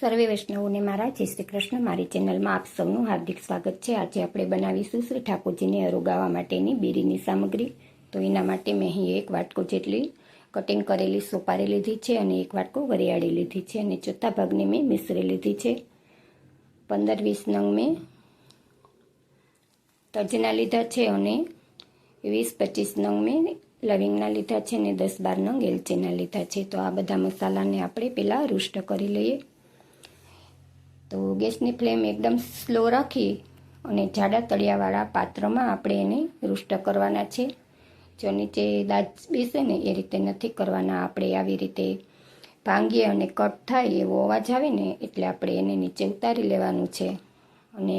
સર્વે વૈષ્ણવોને મારા જય શ્રી કૃષ્ણ. મારી ચેનલમાં આપ સૌનું હાર્દિક સ્વાગત છે. આજે આપણે બનાવીશું શ્રી ઠાકોરજીને અરોગાવા માટેની બેરીની સામગ્રી. તો એના માટે મેં અહીં એક વાટકો જેટલી કટિંગ કરેલી સોપારી લીધી છે અને એક વાટકો વરિયાળી લીધી છે અને ચોથા ભાગની મેં મિશ્રી લીધી છે. પંદર વીસ નંગ મેં તજના લીધા છે અને વીસ પચીસ નંગ મેં લવિંગના લીધા છે અને દસ બાર નંગ એલચીના લીધા છે. તો આ બધા મસાલાને આપણે પહેલાં રૂષ્ટ કરી લઈએ. તો ગેસની ફ્લેમ એકદમ સ્લો રાખી અને જાડા તળિયાવાળા પાત્રમાં આપણે એને રૂષ્ટ કરવાના છે. જો નીચે દાજ બેસે ને એ રીતે નથી કરવાના, આપણે આવી રીતે ભાંગીએ અને કટ થાય એવો અવાજ આવે ને એટલે આપણે એને નીચે ઉતારી લેવાનું છે. અને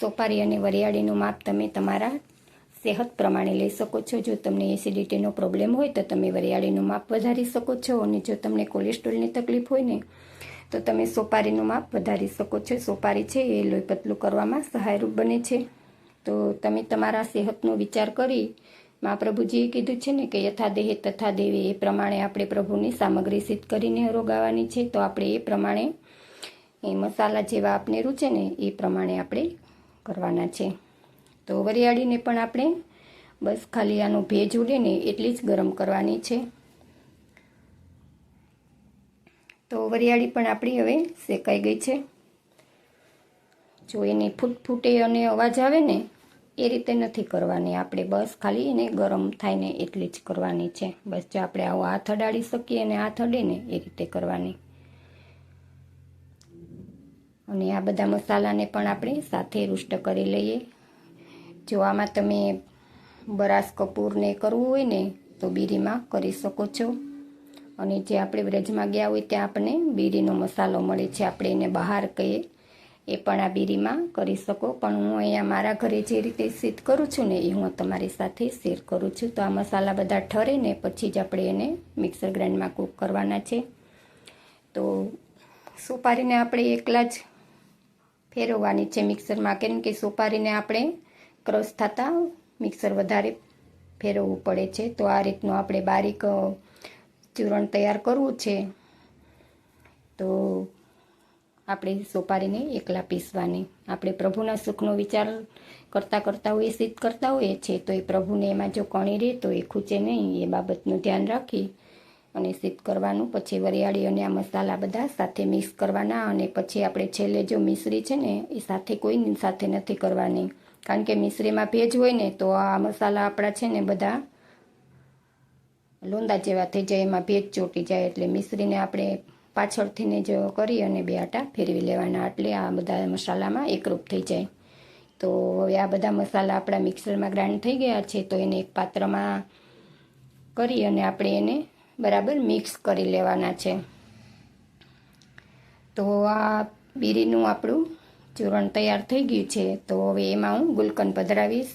સોપારી અને વરિયાળીનું માપ તમે તમારા સેહત પ્રમાણે લઈ શકો છો. જો તમને એસિડિટીનો પ્રોબ્લેમ હોય તો તમે વરિયાળીનું માપ વધારી શકો છો અને જો તમને કોલેસ્ટ્રોલની તકલીફ હોય ને તો તમે સોપારીનું માપ વધારી શકો છો. સોપારી છે એ લોહી પતલું કરવામાં સહાયરૂપ બને છે. તો તમે તમારા સેહતનો વિચાર કરી મહાપ્રભુજીએ કીધું છે ને કે યથા દેહે તથા દેવે એ પ્રમાણે આપણે પ્રભુની સામગ્રી સિદ્ધ કરીને રોગાવાની છે. તો આપણે એ પ્રમાણે એ મસાલા જેવા આપને રૂચે ને એ પ્રમાણે આપણે કરવાના છે. તો વરિયાળીને પણ આપણે બસ ખાલી આનો ભેજ ઉડે ને એટલી જ ગરમ કરવાની છે. તો વરિયાળી પણ આપણી હવે શેકાઈ ગઈ છે. જો એને ફૂટ ફૂટે અને અવાજ આવે ને, એ રીતે નથી કરવાની. આપણે બસ ખાલી એને ગરમ થાય ને એટલી જ કરવાની છે. બસ જો આપણે આવો હાથ અડાડી શકીએ અને હાથ અડે ને એ રીતે કરવાની. અને આ બધા મસાલાને પણ આપણે સાથે રૂષ્ટ કરી લઈએ. જો આમાં તમે બરાસ કપૂરને કરવું હોય ને, તો બીરીમાં કરી શકો છો. અને જે આપણે વ્રજમાં ગયા હોય ત્યાં આપણને બીરીનો મસાલો મળે છે. આપણે એને બહાર કહીએ એ પણ આ બીરીમાં કરી શકો. પણ હું અહીંયા મારા ઘરે જે રીતે સિદ્ધ કરું છું ને એ હું તમારી સાથે શેર કરું છું. તો આ મસાલા બધા ઠરે ને પછી જ આપણે એને મિક્સર ગ્રાઇન્ડમાં કૂક કરવાના છે. તો સોપારીને આપણે એકલા જ ફેરવવાની છે મિક્સરમાં. કેમ કે સોપારીને આપણે ક્રશ થતાં મિક્સર વધારે ફેરવવું પડે છે. તો આ રીતનું આપણે બારીક ચૂરણ તૈયાર કરવું છે, તો આપણે સોપારીને એકલા પીસવાની. આપણે પ્રભુના સુખનો વિચાર કરતાં કરતાં હોઈએ સિદ્ધ કરતા હોઈએ છીએ, તો એ પ્રભુને એમાં જો કણી રહે, તો એ ખૂચે નહીં. એ બાબતનું ધ્યાન રાખી અને સિદ્ધ કરવાનું, પછી વરિયાળી અને આ મસાલા બધા સાથે મિક્સ કરવાના અને પછી આપણે છેલ્લે જો મિશ્રી છે ને, એ સાથે કોઈની સાથે નથી કરવાની. કારણ કે મિશ્રીમાં ભેજ હોય ને, તો આ મસાલા આપણા છે ને બધા લોંદા જેવા થઈ જાય, એમાં ભેજ ચોટી જાય એટલે મિશ્રીને આપણે પાછળથીને જો કરી અને બે આટા ફેરવી લેવાના. એટલે આ બધા મસાલામાં એકરૂપ થઈ જાય. તો હવે આ બધા મસાલા આપણા મિક્સરમાં ગ્રાઇન્ડ થઈ ગયા છે, તો એને એક પાત્રમાં કરી અને આપણે એને બરાબર મિક્સ કરી લેવાના છે. તો આ બીરીનું આપણું ચૂરણ તૈયાર થઈ ગયું છે. તો હવે એમાં હું ગુલકન પધરાવીશ.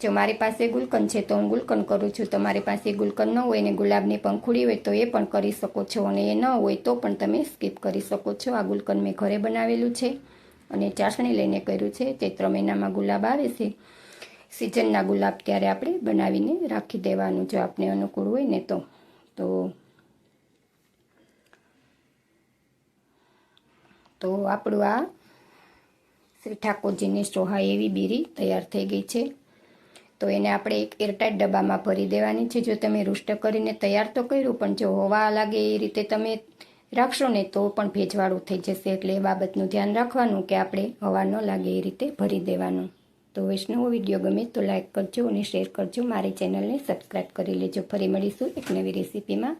જો મારી પાસે ગુલકન છે તો હું ગુલકન કરું છું. તમારી પાસે ગુલકન ન હોય ને ગુલાબની પંખુડી હોય તો એ પણ કરી શકો છો અને એ ન હોય તો પણ તમે સ્કીપ કરી શકો છો. આ ગુલકન મેં ઘરે બનાવેલું છે અને ચાસણી લઈને કર્યું છે. ચૈત્ર મહિનામાં ગુલાબ આવે છે. સિઝનના ગુલાબ ત્યારે આપણે બનાવીને રાખી દેવાનું જો આપણે અનુકૂળ હોય ને તો. તો તો આપણું આ શ્રી ઠાકોરજીની સોહા એવી બીરી તૈયાર થઈ ગઈ છે. તો એને આપણે એક એરટાઈટ ડબ્બામાં ભરી દેવાની છે. જો તમે રૂષ્ટ કરીને તૈયાર તો કર્યું, પણ જો હવા લાગે એ રીતે તમે રાખશો ને તો પણ ભેજવાળું થઈ જશે. એટલે એ બાબતનું ધ્યાન રાખવાનું કે આપણે હવા ન લાગે એ રીતે ભરી દેવાનું. તો વૈષ્ણવો વીડિયો ગમે તો લાઈક કરજો અને શેર કરજો. મારી ચેનલને સબસ્ક્રાઈબ કરી લેજો. ફરી મળીશું એક નવી રેસીપીમાં.